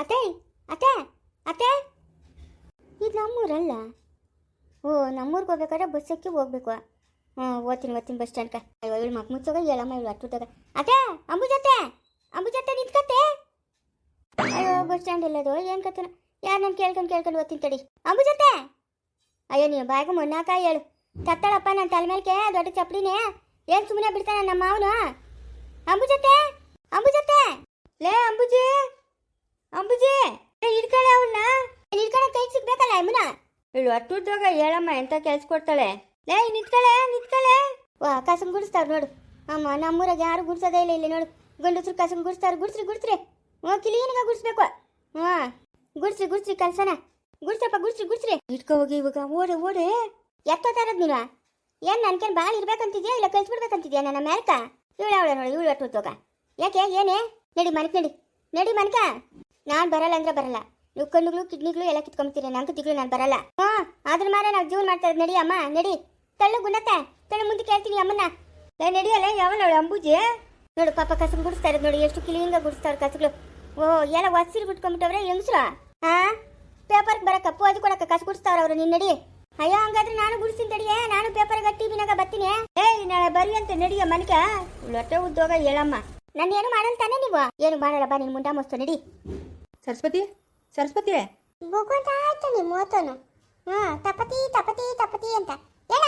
ಅತ್ತೆ ಅತ್ತೆ ಅತ್ತೆ. ಇದು ನಮ್ಮೂರಲ್ಲ? ಓ, ನಮ್ಮೂರಿಗೆ ಹೋಗ್ಬೇಕಾದ್ರೆ ಬಸ್ಸಕ್ಕೆ ಹೋಗ್ಬೇಕು. ಹ್ಞೂ ಓದ್ತೀನಿ ಓದ್ತೀನಿ ಬಸ್ ಸ್ಟ್ಯಾಂಡ್ಗೆ ಅಯ್ಯೋ, ಇವಳು ಮಗ ಮುಚ್ಚೋಗ ಹೇಳಮ್ಮ ಇವಳು ಹತ್ತುತ್ತಾಗ ಅತ್ತೆ ಅಂಬುಜತ್ತೆ ಅಂಬುಜತ್ತೆ ನಿಂತ್ಕತ್ತೆ. ಅಯ್ಯೋ ಬಸ್ ಸ್ಟ್ಯಾಂಡ್ ಎಲ್ಲದು ಏನು ಕತ್ತನ ಯಾರು ನಾನು ಕೇಳ್ಕೊಂಡು ಕೇಳ್ಕೊಂಡು ಓದ್ತೀನಿ ತಡಿ. ಅಂಬುಜತ್ತೆ ಅಯ್ಯೋ, ನೀವು ಬಾಯಿಗೆ ಮೊನ್ನಾಕ ಹೇಳು. ತತ್ತಳಪ್ಪ ನನ್ನ ತಲೆ ಮೇಲೆ ದೊಡ್ಡ ಚಪ್ಪಲಿನೇ. ಏನು ಸುಮ್ಮನೆ ಬಿಡ್ತಾನೆ ನಮ್ಮ ಮಾವನು ಅಂಬುಜತ್ತೆ ಅಂಬುಜತ್ತೆ ಲೇ, ಅಂಬುಜಿ. ಅಂಬುಜಿ ಹಿಡ್ಕಳೆ ಅವನ್ನ ಹಿಡ್ಕಳೆ ಕೈ ಸಿಗ್ಬೇಕಲ್ಲ ಅಮ್ಮನ ಅಟ್ಟು ಉದ್ಯೋಗ ಹೇಳಮ್ಮ, ಎಂತ ಕೆಲ್ಸ ಕೊಡ್ತಾಳೆ? ಲೇ, ನಿಂತ್ಕಳೆ ನಿಂತ್ಕಳೆ. ವಾ, ಕಸಂ ಗುಡಿಸ್ತಾರ ನೋಡು. ಅಮ್ಮ, ನಮ್ಮೂರಾಗ ಯಾರು ಗುಡ್ಸೋದೇ ಇಲ್ಲ ಇಲ್ಲಿ ನೋಡು. ಗಂಡಸರು ಕಸಂ ಗುಡಿಸ್ತಾರ ಗುಡ್ಸ್ರಿ ಗುಡ್ಸ್ರಿ. ಹ್ಞೂ ಕ್ಲೀನಾಗ ಗುಡಿಸ್ಬೇಕು. ಹ್ಞೂ ಗುಡ್ಸ್ರಿ ಗುಡ್ಸ್ರಿ ಕಲ್ಸನ. ಗುಡ್ಸಪ್ಪ ಗುಡ್ಸ್ರಿ ಗುಡ್ಸ್ರಿ. ಇಟ್ಕೊ ಹೋಗಿ ಇವಾಗ, ಓಡೆ ಓಡೆ. ಎತ್ತೋತಾರದ್ ನೀನು? ಏನ್ ನನ್ಕೇನ್ ಬಾಳ ಇರ್ಬೇಕಂತಿದ್ಯಾ ಇಲ್ಲ ಕಳ್ಸ್ಬಿಡ್ಬೇಕಂತಿದ್ಯಾ ನನ್ನ ಮ್ಯಾಲ್ಕ? ಇವಳು ಅವಳ ನೋಡಿ ಇವಳು ಒಟ್ಟು ಯಾಕೆ, ಏನೇ? ನಡಿ ಮನಕ್, ನಡಿ. ನಡಿ ಮನಕ? ನಾನ್ ಬರಲ್ಲ ಅಂದ್ರೆ ಬರಲ್ಲ. ನೀವು ಕಣ್ಣುಗಳು ಕಿಡ್ನಿಗಳು ಎಲ್ಲ ಕಿತ್ಕೊಂಡ್ತೀರಿ ನಂಗೆ ತಿಗಳು ನಾನು ಬರಲ್ಲ. ಹಾ ಅದ್ರ ಮಾರ ನಾವು ಜೀವನ ಮಾಡ್ತಾ ಇರೋದು ನಡಿ ಅಮ್ಮ ನಡಿ. ತಳ್ಳು ಗುಂಡತ್ತೆ ತಳ್ಳು ಮುಂದೆ ಕೇಳ್ತೀನಿ ಅಮ್ಮನ್ನ. ಏ, ನಡಿಯಲ್ಲ ಯಾವನವಳು ಅಂಬೂಜಿ? ನೋಡು, ಪಾಪ ಕಸ ಗುಡಿಸ್ತಾ ಇರೋದು ನೋಡಿ, ಎಷ್ಟು ಕ್ಲೀನ್గా ಗುಡಿಸ್ತಾವ್ರ ಕಸಗಳು. ಓ, ಎಲ್ಲ ಒಸಿರು ಬಿಟ್ಕೊಂಡ್ಬಿಟ್ಟವ್ರೆ ಹೆಂಗ್ಸ್ರು? ಹಾ? ಪೇಪರ್ಗೆ ಬರಕ್ಕ ಪೋಜ್ ಕೊಡಕ್ಕ ಕಸ ಗುಡಿಸ್ತಾವ್ರ ಅವ್ರು ನಿನ್ನ ನಡಿ. ಅಯ್ಯೋ, ಹಂಗಾದ್ರೆ ನಾನು ಗುಡಿಸ್ತೀನಿ ತಡಿಯೇ ನಾನು ಪೇಪರ್ಗೆ ಟಿವಿನಾಗ ಬರ್ತೀನಿ. ಏಯ್ ನಾಳೆ ಬರಿ ಅಂತ ನಡಿಯ ಮನ್ಕ. ಹೊಟ್ಟೆ ಉದ್ಯೋಗ ಹೇಳಮ್ಮ. ನಾನು ಏನು ಮಾಡಲ್ಲ ತಾನೇ ನೀವು? ಏನು ಮಾಡಲ್ಲ ಬಾ ನಿನ್ ಮುಂಡ ಮಸ್ತು, ನಡಿ. ಸರಸ್ವತಿ? ಸರಸ್ವತಿ? ಭಗವಂತ ಆಯ್ತು ನಿಮ್ಮ ಮೂವತ್ತನು ಹಾ ತಪತಿ ತಪತಿ ತಪತಿ ಅಂತ. ಏನ?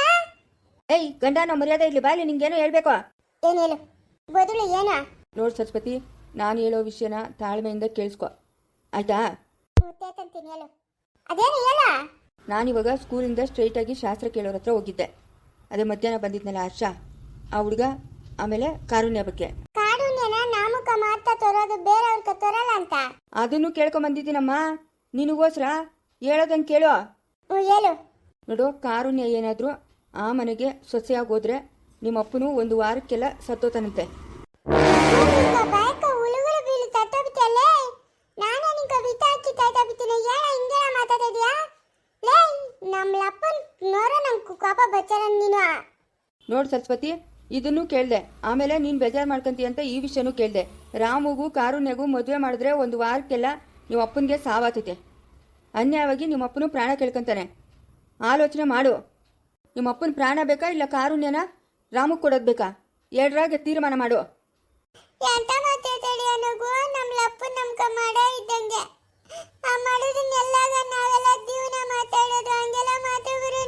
ಏಯ್ ಗಂಡನ ಮರ್ಯಾದೆ ಇರ್ಲಿ ಬಾಲಿ ನಿಂಗೇನೋ ಹೇಳ್ಬೇಕು. ಏನು ಹೇಳು? ಬದುಳು ಏನ? ನೋಡ್ ಸರಸ್ವತಿ ನಾನು ಹೇಳೋ ವಿಷಯನ ತಾಳ್ಮೆಯಿಂದ ಕೇಳಿಸ್ಕೊ. ಆಯ್ತಾ? ಗೊತ್ತಾಯ್ತಂತೀನಿ ಹೇಳು. ಅದೇನು ಹೇಳ? ನಾನಿವಾಗ ಸ್ಕೂಲಿಂದ ಸ್ಟ್ರೈಟಾಗಿ ಶಾಸ್ತ್ರ ಕೇಳೋರ ಹತ್ರ ಹೋಗಿದ್ದೆ. ಅದೇ ಮಧ್ಯಾಹ್ನ ಬಂದಿದ್ನಲ್ಲ ಹರ್ಷ ಆ ಹುಡುಗ ಆಮೇಲೆ ಕಾರುಣ್ಯ ಬಗ್ಗೆ. ತರೋದು ಬೇರೆಯವ್ರ ತರಲ್ಲ ಅಂತ. ಅದನ್ನು ಕೇಳ್ಕೊಂಬಂದಿದ್ದೀನಮ್ಮ ನಿನಗೋಸ್ರ ಹೇಳೋದಂಗೆ ಕೇಳೋ. ಹ್ಞೂ ಹೇಳು. ನೋಡು ಕಾರುಣ್ಯ ಏನಾದರೂ ಆ ಮನೆಗೆ ಸೊಸೆಯಾಗಿ ಹೋದ್ರೆ ನಿಮ್ಮ ಅಪ್ಪನು ಒಂದು ವಾರಕ್ಕೆಲ್ಲ ಸತ್ತೋತಾನಂತೆ. ನೋಡು ಸರಸ್ವತಿ ಇದನ್ನು ಕೇಳ್ದೆ. ಆಮೇಲೆ ನೀನು ಬೇಜಾರ್ ಮಾಡ್ಕಂತೀಯ ಅಂತ ಈ ವಿಷಯನೂ ಕೇಳಿದೆ. ರಾಮುಗೂ ಕಾರುಣ್ಯಗೂ ಮದುವೆ ಮಾಡಿದ್ರೆ ಒಂದು ವಾರಕ್ಕೆಲ್ಲ ನಿಮ್ಮ ಅಪ್ಪನಿಗೆ ಸಾವಾತೈತೆ ಅನ್ಯಾಯವಾಗಿ ನಿಮ್ಮ ಅಪ್ಪನು ಪ್ರಾಣ ಕೇಳ್ಕೊಂತಾನೆ. ಆಲೋಚನೆ ಮಾಡು. ನಿಮ್ಮ ಅಪ್ಪನ ಪ್ರಾಣ ಬೇಕಾ ಇಲ್ಲ ಕಾರುಣ್ಯನ ರಾಮುಗೆ ಕೊಡೋದು ಬೇಕಾ? ಎರಡರಾಗೆ ತೀರ್ಮಾನ ಮಾಡು. ಎಂತ ಮಾತಾಡ್ತಾಳೆ ನಮ್ಮ ಇದ್ದಂಗೆ. ನಾವೆಲ್ಲ ಮಾತಾಡೋದು, ಹಂಗೆಲ್ಲ ಮಾತಾಡೋರು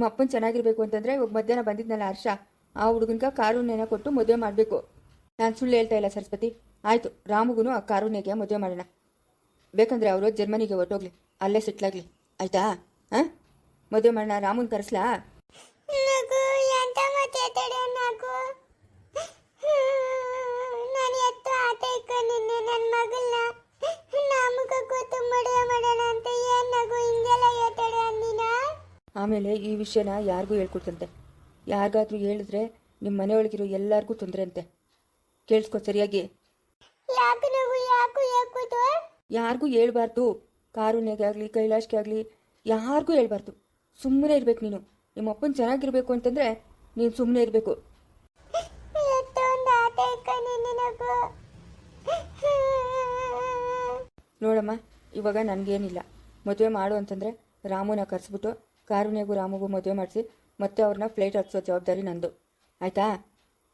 ನಿಮ್ಮ ಅಪ್ಪನ ಚೆನ್ನಾಗಿರ್ಬೇಕು ಅಂತಂದ್ರೆ ಇವಾಗ ಮಧ್ಯಾಹ್ನ ಬಂದಿದ್ನಲ್ಲ ಹರ್ಷ, ಆ ಹುಡುಗನ್ಗ ಕಾರುಣ್ಯನ ಕೊಟ್ಟು ಮದುವೆ ಮಾಡಬೇಕು. ನಾನು ಸುಳ್ಳು ಹೇಳ್ತಾ ಇಲ್ಲ ಸರಸ್ವತಿ. ಆಯಿತು ರಾಮುಗೂ ಆ ಕಾರುಣ್ಯಗೆ ಮದುವೆ ಮಾಡೋಣ. ಬೇಕಂದ್ರೆ ಅವರು ಜರ್ಮನಿಗೆ ಹೊರಟೋಗ್ಲಿ. ಅಲ್ಲೇ ಸೆಟ್ಲಾಗ್ಲಿ ಆಯ್ತಾ? ಹಾಂ? ಮದುವೆ ಮಾಡೋಣ, ರಾಮನ್ ಕರೆಸ್ಲಾ? ಆಮೇಲೆ ಈ ವಿಷಯನ ಯಾರಿಗೂ ಹೇಳ್ಕೊಡ್ತಂತೆ. ಯಾರಿಗಾದ್ರೂ ಹೇಳಿದ್ರೆ ನಿಮ್ಮ ಮನೆಯೊಳಗಿರೋ ಎಲ್ಲರಿಗೂ ತೊಂದರೆ ಅಂತೆ. ಕೇಳಿಸ್ಕೊ ಸರಿಯಾಗಿ. ಯಾರಿಗೂ ಹೇಳ್ಬಾರ್ದು. ಕಾರುಣ್ಯಗೆ ಆಗಲಿ ಕೈಲಾಶ್ಗೆ ಆಗಲಿ ಯಾರಿಗೂ ಹೇಳ್ಬಾರ್ದು. ಸುಮ್ಮನೆ ಇರ್ಬೇಕು ನೀನು. ನಿಮ್ಮ ಅಪ್ಪನ ಚೆನ್ನಾಗಿರ್ಬೇಕು ಅಂತಂದ್ರೆ ನೀನು ಸುಮ್ಮನೆ ಇರಬೇಕು. ನೋಡಮ್ಮ ಇವಾಗ ನನಗೇನಿಲ್ಲ. ಮದುವೆ ಮಾಡು ಅಂತಂದರೆ ರಾಮುನ ಕರೆಸ್ಬಿಟ್ಟು ಕಾರುಣ್ಯಗೂ ರಾಮಗೂ ಮದುವೆ ಮಾಡಿಸಿ ಮತ್ತೆ ಅವ್ರನ್ನ ಫ್ಲೈಟ್ ಹತ್ಸೋ ಜವಾಬ್ದಾರಿ ನಂದು. ಆಯಿತಾ?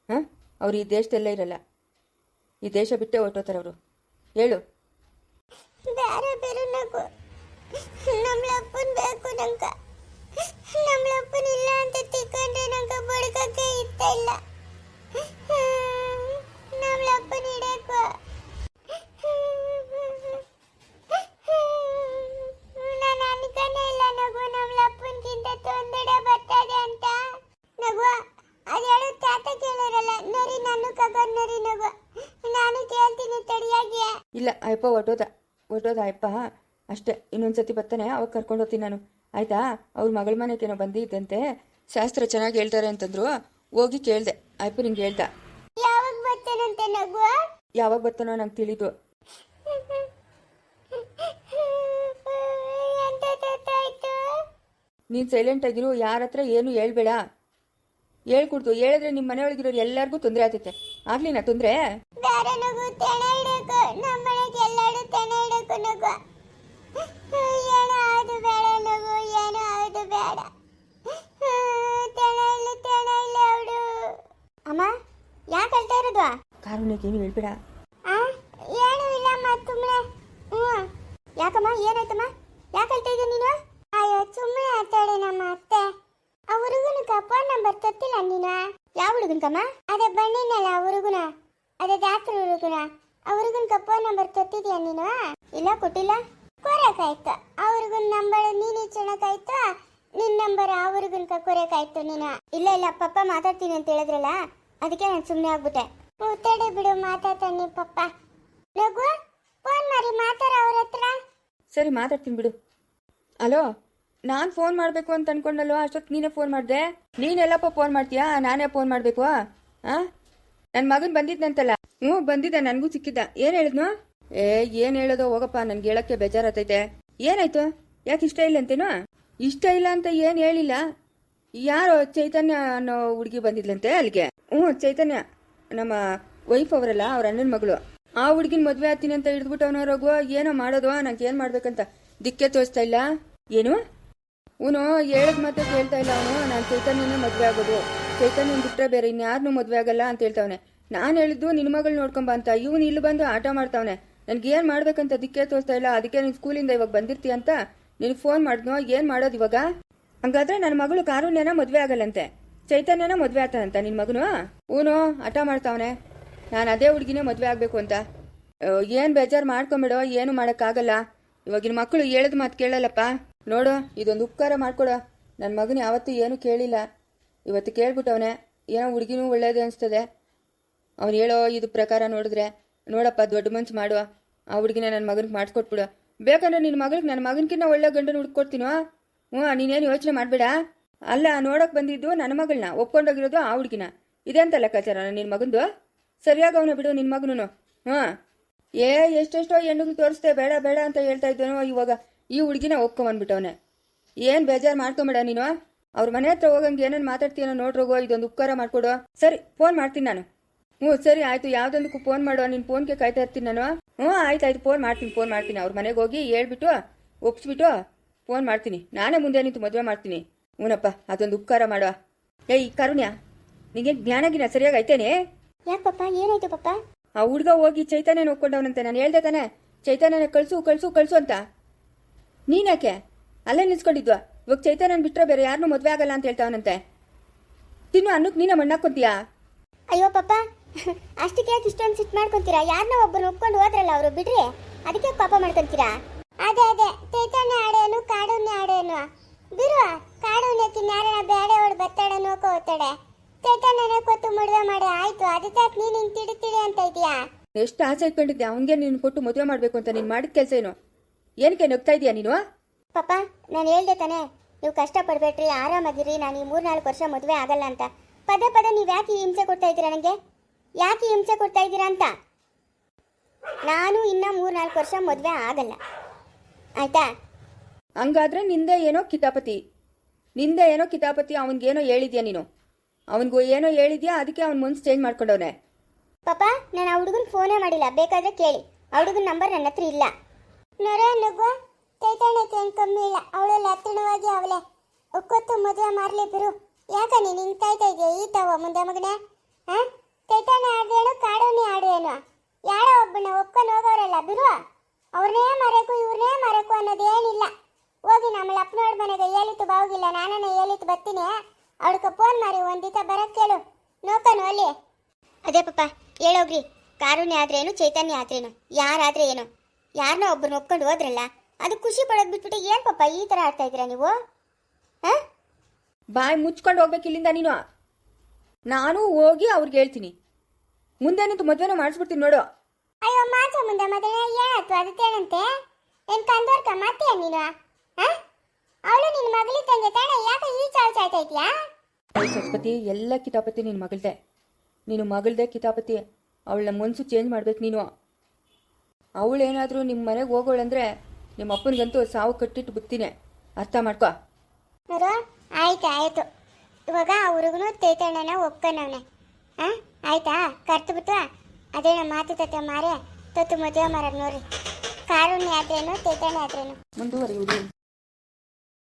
ಹಾಂ? ಅವ್ರು ಈ ದೇಶದಲ್ಲೇ ಇರಲ್ಲ. ಈ ದೇಶ ಬಿಟ್ಟೇ ಹೊರಟೋತಾರೆ ಅವರು. ಹೇಳು. ಇಲ್ಲ ಅಂತ ಇಲ್ಲ ನಮ್ಲಪ್ಪನ್ ಹಿಡಕು ನಾನು ಅನ್ಕೊಂಡೇ ಇಲ್ಲ ನಗು ನಮ್ಲಪ್ಪನ್ಗಿಂತ ತೊಂದರೆ ಬರ್ತದೆ ಅಂತ ನಗು ಅದು ಹೇಳು ತಾತ ಕೇಳೋರಲ್ಲ ನರಿ ನಾನು ಕಗೋರ್ ನರಿ ನಗು ನಾನು ಕೇಳ್ತೀನಿ ತಡಿಯಾಗಿ ಇಲ್ಲ ಅಯ್ಯಪ್ಪ ಒಟ್ಟೋದ ಒಟ್ಟೋದ ಅಯ್ಯಪ್ಪ. ಅಷ್ಟೇ ಇನ್ನೊಂದು ಸತಿ ಬರ್ತಾನೆ ಅವಾಗ ಕರ್ಕೊಂಡು ಹೋಗ್ತೀನಿ ನಾನು. ಆಯಿತಾ? ಅವ್ರ ಮಗಳ ಮನೆಗೇನೋ ಬಂದಿದ್ದಂತೆ. ಶಾಸ್ತ್ರ ಚೆನ್ನಾಗಿ ಹೇಳ್ತಾರೆ ಅಂತಂದ್ರು. ಹೋಗಿ ಕೇಳಿದೆ. ಅಯ್ಯಪ್ಪ ನಿಂಗೆ ಹೇಳ್ದ. ಯಾವಾಗ ಬರ್ತಾನೋ ನಂಗೆ ತಿಳಿದು. ನೀನು ಸೈಲೆಂಟ್ ಆಗಿರು ಯಾರ ಹತ್ರ ಏನು ಹೇಳ್ಬೇಡ. ಹೇಳ್ಕೊಡ್ತು ಹೇಳಿದ್ರೆ ನಿಮ್ಮ ಮನೆಯೊಳಗಿರೋರು ಎಲ್ಲರಿಗೂ ತೊಂದರೆ ಆಗ್ತೈತೆ. ಆಗ್ಲಿನ ತೊಂದರೆ. ಕಾರುಣ್ಯಕ್ಕೆ ಏನು ಹೇಳ್ಬೇಡ. ಏನು ಇಲ್ಲಮ್ಮ ಸುಮ್ಮನೆ ಯಾಕಮ್ಮ ಏನಾಯ್ತಮ್ಮ? ಯಾಕೆ ಹೇಳ್ತಾ ಇದ್ದೀನಿ ನೀನು? ಅಯ್ಯೋ ಸುಮ್ಮನೆ ಆತಾಡೆ ನಮ್ಮ ಅತ್ತೆ. ಆ ಹುಡುಗನ ಫೋನ್ ನಂಬರ್ ತತ್ತಿಲ್ಲ ನೀನು? ಯಾವ ಹುಡುಗನ್ಕಮ್ಮ? ಅದೇ ಬಣ್ಣಿನಲ್ಲ ಆ ಹುಡುಗನ. ಅದೇ ಡಾಕ್ಟರ್ ಹುಡುಗನ. ಆ ಹುಡುಗನ ಫೋನ್ ನಂಬರ್ ತತ್ತಿದ್ಯಾ ನೀನು? ಇಲ್ಲ ಕೊಟ್ಟಿಲ್ಲ. ಕೊರಕಾಯ್ತು. ಹುಡುಗನ ನಂಬರ್ ನೀನು ಚೆನ್ನಾಗಾಯ್ತು ನಿನ್ನ ನಂಬರ್ ಆ ಹುಡುಗನ್ಕ ಕೊರಕಾಯ್ತು ನೀನು? ಇಲ್ಲ ಇಲ್ಲ ಪಪ್ಪ ಮಾತಾಡ್ತೀನಿ ಅಂತ ಹೇಳಿದ್ರಲ್ಲ ಅದಕ್ಕೆ ನಾನು ಸುಮ್ಮನೆ ಆಗ್ಬಿಟ್ಟೆ. ತಡೆ ಬಿಡು, ಮಾತಾಡ್ತಾನೆ ಪಪ್ಪ. ರಘು ಫೋನ್ ಮಾಡಿ, ಮಾತಾಡ ಅವ್ರ ಹತ್ರ. ಸರಿ, ಮಾತಾಡ್ತೀನಿ ಬಿಡು. ಹಲೋ ನಾನು ಫೋನ್ ಮಾಡಬೇಕು ಅಂತ ಅನ್ಕೊಂಡಲ್ವ ಅಷ್ಟೊತ್ತು ನೀನೇ ಫೋನ್ ಮಾಡಿದೆ? ನೀನೆಲ್ಲಪ್ಪ ಫೋನ್ ಮಾಡ್ತೀಯಾ? ನಾನೇ ಫೋನ್ ಮಾಡಬೇಕು ಹಾಂ ನನ್ನ ಮಗನ್ ಬಂದಿದ್ನಂತಲ್ಲ ಹ್ಞೂ, ಬಂದಿದ್ದ, ನನಗೂ ಸಿಕ್ಕಿದ್ದ. ಏನು ಹೇಳಿದ್ನು? ಏ, ಏನು ಹೇಳೋದು, ಹೋಗಪ್ಪ, ನನ್ಗೆ ಹೇಳಕ್ಕೆ ಬೇಜಾರತೈತೆ ಏನಾಯ್ತು? ಯಾಕೆ ಇಷ್ಟ ಇಲ್ಲ ಅಂತೇನು? ಇಷ್ಟ ಇಲ್ಲ ಅಂತ ಏನು ಹೇಳಿಲ್ಲ? ಯಾರೋ ಚೈತನ್ಯ ಅನ್ನೋ ಹುಡುಗಿ ಬಂದಿದ್ಲಂತೆ ಅಲ್ಲಿಗೆ. ಹ್ಞೂ, ಚೈತನ್ಯ. ನಮ್ಮ ವೈಫ್ ಅವರಲ್ಲ, ಅವ್ರ ಅಣ್ಣನ ಮಗಳು. ಆ ಹುಡುಗಿನ ಮದುವೆ ಆಗ್ತೀನಿ ಅಂತ ಹಿಡಿದ್ಬಿಟ್ಟು ಅವನ ರಘು ಏನೋ ಮಾಡೋದು, ನಂಗೆ ಏನು ಮಾಡ್ಬೇಕಂತ. ದಿಕ್ಕೆ ತೋರಿಸ್ತಾ ಇಲ್ಲ. ಏನು? ಅವನು ಹೇಳದ್ ಮತ್ತೆ ಕೇಳ್ತಾ ಇಲ್ಲ ಅವನು. ನಾನು ಚೈತನ್ಯನ ಮದುವೆ ಆಗೋದು. ಚೈತನ್ಯನ ಬಿಟ್ಟರೆ ಬೇರೆ ಇನ್ಯಾರನ್ನೂ ಮದುವೆ ಆಗಲ್ಲ ಅಂತ ಹೇಳ್ತಾವನೆ. ನಾನು ಹೇಳಿದ್ದು ನಿನ್ನ ಮಗಳು ನೋಡ್ಕೊಂಬ ಅಂತ. ಇವನು ಇಲ್ಲಿ ಬಂದು ಆಟ ಮಾಡ್ತಾವನೆ. ನನ್ಗೆ ಏನು ಮಾಡ್ಬೇಕಂತ ದಿಕ್ಕೆ ತೋರಿಸ್ತಾ ಇಲ್ಲ. ಅದಕ್ಕೆ ನೀನು ಸ್ಕೂಲಿಂದ ಇವಾಗ ಬಂದಿರ್ತೀಯ ಅಂತ ನಿನ್ ಫೋನ್ ಮಾಡಿದ್ನೋ, ಏನು ಮಾಡೋದು ಇವಾಗ? ಹಂಗಾದ್ರೆ ನನ್ನ ಮಗಳು ಕಾರುಣ್ಯನ ಮದುವೆ ಆಗಲ್ಲಂತೆ. ಚೈತನ್ಯನ ಮದುವೆ ಅಂತ ನಿನ್ನ ಮಗನು? ಊನು ಹಠ ಮಾಡ್ತಾವನೆ. ನಾನು ಅದೇ ಹುಡುಗಿನೇ ಮದುವೆ ಆಗಬೇಕು ಅಂತ. ಏನು ಬೇಜಾರು ಮಾಡ್ಕೊಂಬಿಡೋ, ಏನು ಮಾಡೋಕ್ಕಾಗಲ್ಲ. ಇವಾಗಿನ ಮಕ್ಕಳು ಹೇಳಿದ ಮಾತು ಕೇಳಲ್ಲಪ್ಪ. ನೋಡು, ಇದೊಂದು ಉಪಕಾರ ಮಾಡ್ಕೊಡು. ನನ್ನ ಮಗನ ಯಾವತ್ತೂ ಏನು ಕೇಳಿಲ್ಲ. ಇವತ್ತು ಕೇಳ್ಬಿಟ್ಟವನೆ. ಏನೋ ಹುಡುಗಿನೂ ಒಳ್ಳೇದೇ ಅನಿಸ್ತದೆ. ಅವ್ನು ಹೇಳೋ ಇದು ಪ್ರಕಾರ ನೋಡಿದ್ರೆ, ನೋಡಪ್ಪ, ದೊಡ್ಡ ಮನ್ಸು ಮಾಡುವ. ಆ ಹುಡುಗಿನ ನನ್ನ ಮಗನಿಗೆ ಮಾಡ್ಕೊಟ್ಬಿಡು. ಬೇಕಂದ್ರೆ ನಿನ್ನ ಮಗಳಿಗೆ ನನ್ನ ಮಗನಕಿನ್ನ ಒಳ್ಳೆ ಗಂಡನ ಹುಡ್ಕೊಡ್ತೀನೋ? ಹ್ಞೂ, ನೀನೇನು ಯೋಚನೆ ಮಾಡಬೇಡ? ಅಲ್ಲ, ನೋಡಕ್ ಬಂದಿದ್ದು ನನ್ನ ಮಗಳನ್ನ, ಒಪ್ಕೊಂಡೋಗಿರೋದು ಆ ಹುಡುಗಿನ. ಇದೆಂತ ಲೆಕ್ಕಾಚಾರ ನಿನ್ನ ಮಗಂದು? ಸರಿಯಾಗಿ ಅವನ ಬಿಡು ನಿನ್ನ ಮಗನು ಹಾಂ. ಏ, ಎಷ್ಟೆಷ್ಟೋ ಹೆಣ್ಣು ತೋರಿಸ್ದೆ, ಬೇಡ ಬೇಡ ಅಂತ ಹೇಳ್ತಾ ಇದ್ದೇನೋ ಇವಾಗ ಈ ಹುಡುಗಿನ ಒಪ್ಕೊಂಬಂದ್ಬಿಟ್ಟವನೆ ಏನು ಬೇಜಾರು ಮಾಡ್ಕೊಂಬೇಡ ನೀನು? ಅವ್ರ ಮನೆ ಹತ್ರ ಹೋಗಂಗೆ ಏನೇನು ಮಾತಾಡ್ತೀನೋ ನೋಡ್ರೋಗೋ ಇದೊಂದು ಉಪಕಾರ ಮಾಡ್ಕೊಡು. ಸರಿ, ಫೋನ್ ಮಾಡ್ತೀನಿ ನಾನು. ಹ್ಞೂ, ಸರಿ, ಆಯಿತು, ಯಾವುದೊಂದಕ್ಕೂ ಫೋನ್ ಮಾಡೋ ನಿನ್ನ ಫೋನ್ಗೆ ಕಾಯ್ತಾ ಇರ್ತೀನಿ ನಾನು. ಹ್ಞೂ, ಆಯ್ತು ಆಯ್ತು, ಫೋನ್ ಮಾಡ್ತೀನಿ ಫೋನ್ ಮಾಡ್ತೀನಿ. ಅವ್ರ ಮನೆಗೆ ಹೋಗಿ ಹೇಳ್ಬಿಟ್ಟು, ಒಪ್ಸ್ಬಿಟ್ಟು, ಫೋನ್ ಮಾಡ್ತೀನಿ. ನಾನೇ ಮುಂದೆ ನಿಂತು ಮದುವೆ ಮಾಡ್ತೀನಿ. ಹ್ಞೂನಪ್ಪ ಅದೊಂದು ಉಪಕಾರ ಮಾಡುವ. ಏಯ್ ಕರುಣ್ಯ ನಿಂಗೆ ಜ್ಞಾನಗಿನ ಸರಿಯಾಗಿ ಐತೇನೆ ಯಾಕೆ ಪಪ್ಪ ಏನಾಯ್ತು ಪಪ್ಪ? ಆ ಹುಡುಗ ಹೋಗಿ ಚೈತನ್ಯ ನೋಡ್ಕೊಂಡವನಂತೆ ನಾನು ಹೇಳ್ದೆ ತಾನೆ ಚೈತನ್ಯನ ಕಳ್ಸು ಕಳ್ಸು ಕಳ್ಸು ಅಂತ. ನೀನ್ಯಾಕೆ? ಅಲ್ಲೇ ನಿಲ್ಸ್ಕೊಂಡಿದ್ವಾ. ಇವಾಗ ಚೈತನ್ಯನ ಬಿಟ್ರೆ ಬೇರೆ ಯಾರನ್ನೂ ಮದುವೆ ಆಗಲ್ಲ ಅಂತ ಹೇಳ್ತಾವನಂತೆ. ತಿನ್ನು ಅನ್ನಕ್ಕೆ ನೀನು ಮಣ್ಣಾಕ್ಕೊಂತೀಯಾ ಅಯ್ಯೋ ಪಪ್ಪ ಅಷ್ಟಕ್ಕೆ ಯಾಕೆ ಇಷ್ಟೊಂದು ಸಿಟ್ ಮಾಡ್ಕೊಂತೀರಾ? ಯಾರನ್ನ ಒಬ್ಬರು ಒಪ್ಕೊಂಡು ಹೋದ್ರಲ್ಲ ಅವರು ಬಿಡ್ರಿ. ಅದಕ್ಕೆ ಪಾಪ ಮಾಡ್ಕೊಂತೀರಾ? ಅದೇ ಅದೇ ಚೈತನ್ಯ ಆಡೇನು ಕಾಡುನ್ಯ ಆಡೇನು ಬಿರು ಕಾಡುನ್ಯಕ್ಕೆ ಯಾರನ್ನ ಬೇಡ ಅವಳು ಬತ್ತಾಡ ನೋಕೋ ಹೋಗ್ತಾಳೆ ಚೈತನ್ಯನೇ ಕೊತ್ತು ಮದುವೆ ಮಾಡಿ ಆಯ್ತು ಅದಕ್ಕೆ ನೀನು ಹಿಂಗೆ ಅಂತ ಇದೆಯಾ ಎಷ್ಟು ಆಸೆ ಇಟ್ಕೊಂಡಿದ್ದೆ ಅವನಿಗೆ ನೀನು ಕೊಟ್ಟು ಮದುವೆ ಮಾಡಬೇಕು ಅಂತ ನೀನು ಮಾಡಿದ ಕೆಲಸ ಏನು? ಏನಕ್ಕೆ ನಗ್ತಾ ಇದೀಯಾ ನೀನು? ಪಾಪ ನಾನು ಹೇಳ್ದೆ ತಾನೇ ನೀವು ಕಷ್ಟಪಡಬೇಡ್ರಿ ಆರಾಮಾಗಿರಿ ನಾನು ಈ ಮೂರ್ನಾಲ್ಕು ವರ್ಷ ಮದುವೆ ಆಗಲ್ಲ ಅಂತ. ಪದೇ ಪದೇ ನೀವು ಯಾಕೆ ಈ ಹಿಂಸೆ ಕೊಡ್ತಾ ಇದ್ದೀರಾ ನನಗೆ ಯಾಕೆ ಈ ಹಿಂಸೆ ಕೊಡ್ತಾ ಇದ್ದೀರಾ ಅಂತ? ನಾನು ಇನ್ನ ಮೂರ್ನಾಲ್ಕು ವರ್ಷ ಮದುವೆ ಆಗಲ್ಲ. ಆಯ್ತಾ? ಹಂಗಾದ್ರೆ ನಿಂದೆ ಏನೋ ಕಿತಾಪತಿ. ನಿಂದೆ ಏನೋ ಕಿತಾಪತಿ, ಅವನಿಗೇನೋ ಹೇಳಿದ್ಯಾ ನೀನು? ಅವನಿಗೂ ಏನೋ ಹೇಳಿದ್ಯಾ, ಅದಕ್ಕೆ ಅವ್ನ ಮನ್ಸು ಚೇಂಜ್ ಮಾಡ್ಕೊಂಡವನೆ. ಪಾಪ, ನಾನು ಆ ಹುಡುಗನ ಫೋನೇ ಮಾಡಿಲ್ಲ, ಬೇಕಾದ್ರೆ ಕೇಳಿ. ಆ ಹುಡುಗನ ನಂಬರ್ ನನ್ನ ಹತ್ರ ಇಲ್ಲ. ನರ ನಗು ಚೈತನ್ಯಕ್ಕೆ ಕಮ್ಮಿ ಇಲ್ಲ. ಅವಳೆಲ್ಲ ಲಕ್ಷಣವಾಗಿ ಅವಳೆ. ಒಕ್ಕೊತ್ತು ಮದುವೆ ಮಾಡಲಿ ಬಿರು ಯಾಕ ನೀನು ಹಿಂಗೆ ಕಾಯ್ತಾ ಇದೆಯಾ? ಈ ತವ ಮುಂದೆ ಮಗನೇ? ಹಾ ಚೈತನ್ಯ ಆಡೇನು ಕಾಡೋನಿ ಆಡೇನು ಯಾರೋ ಒಬ್ಬನ ಒಪ್ಕೊಂಡು ಹೋಗೋರಲ್ಲ ಬಿರು ಅವ್ರನ್ನೇ ಮರೆಕು, ಇವ್ರನ್ನೇ ಮರೆಕು ಅನ್ನೋದೇನಿಲ್ಲ. ಹೋಗಿ ನಮ್ಮ ಅಪ್ಪನೋಡ್ ಮನೆಗೆ ಹೇಳಿತ್ತು ಬಾವುಗಿಲ್ಲ ನಾನೇ ಹೇಳಿತ್ತು ಬರ್ತೀನಿ. ಅವಳಿಗೆ ಫೋನ್ ಮಾಡಿ ಒಂದಿತ ಬರಕ್ಕೆ ಕೇಳು. ನೋಕನು ಅಲ್ಲಿ. ಅದೇ ಪಾಪ ಹೇಳೋಗ್ರಿ ಕಾರುಣ್ಯ ಆದ್ರೇನು ಚೈತನ್ಯ ಆದ್ರೇನು ಯಾರಾದ್ರೆ ಏನು? ಯಾರನ್ನೋ ಒಬ್ಬರು ಒಪ್ಕೊಂಡು ಹೋದ್ರಲ್ಲ ಅದು ಖುಷಿ ಪಡೋದು ಬಿಟ್ಬಿಟ್ಟು ಏನು ಪಾಪ ಈ ಥರ ಆಡ್ತಾ ಇದ್ದೀರಾ ನೀವು? ಹಾಂ? ಬಾಯಿ ಮುಚ್ಕೊಂಡು ಹೋಗ್ಬೇಕು ಇಲ್ಲಿಂದ ನೀನು. ನಾನು ಹೋಗಿ ಅವ್ರಿಗೆ ಹೇಳ್ತೀನಿ. ಮುಂದೆ ನಿಂತು ಮದುವೆನ ಮಾಡಿಸ್ಬಿಡ್ತೀನಿ ನೋಡು. ಅಯ್ಯೋ ಮಾಚ ಮುಂದೆ ಮದುವೆ ಏನಾಯ್ತು ಅದಕ್ಕೇನಂತೆ ಏನು ಕಂದೋರ್ಕ ಮಾಡ್ತೀಯ ನೀನು? ಅವಳು ನಿನ್ನ ಮಗಳಿ ತಂದೆ ತಾನೆ ಯಾಕೆ ಈ ಚಾವ್ ಚಾಯ್ತಾ ಇದೆಯಾ ಸರಸ್ವತಿ ಎಲ್ಲ ಕಿತಾಪತಿ ನಿನ್ನ ಮಗಳ್ದೆ. ನೀನು ಮಗಳ್ದೆ ಕಿತಾಪತಿ. ಅವಳ ಮನಸ್ಸು ಚೇಂಜ್ ಮಾಡ್ಬೇಕು ನೀನು. ಅವಳೇನಾದರೂ ನಿಮ್ಮ ಮನೆಗೆ ಹೋಗೋಳಂದ್ರೆ ನಿಮ್ಮ ಅಪ್ಪನಿಗಂತೂ ಸಾವು ಕಟ್ಟಿಟ್ಟು ಬಿಡ್ತೀನಿ. ಅರ್ಥ ಮಾಡ್ಕೋ. ನೋಡು ಆಯ್ತು ಆಯ್ತು. ಇವಾಗ ಅವ್ರಿಗೂ ತೇತಣ್ಣನ ಒಪ್ಕೊಂಡವನೆ. ಹಾಂ? ಆಯ್ತಾ? ಕರ್ತು ಬಿಟ್ಟು ಅದೇ ನಮ್ಮ ತತ್ತೆ ಮಾರೆ ತತ್ತು ಮದುವೆ ಮಾಡೋದು ನೋಡ್ರಿ. ಕಾರುಣ್ಯ ಆದ್ರೇನು ತೇತಣ್ಣ ಆದ್ರೇನು ಮುಂದುವರಿಯುವುದು.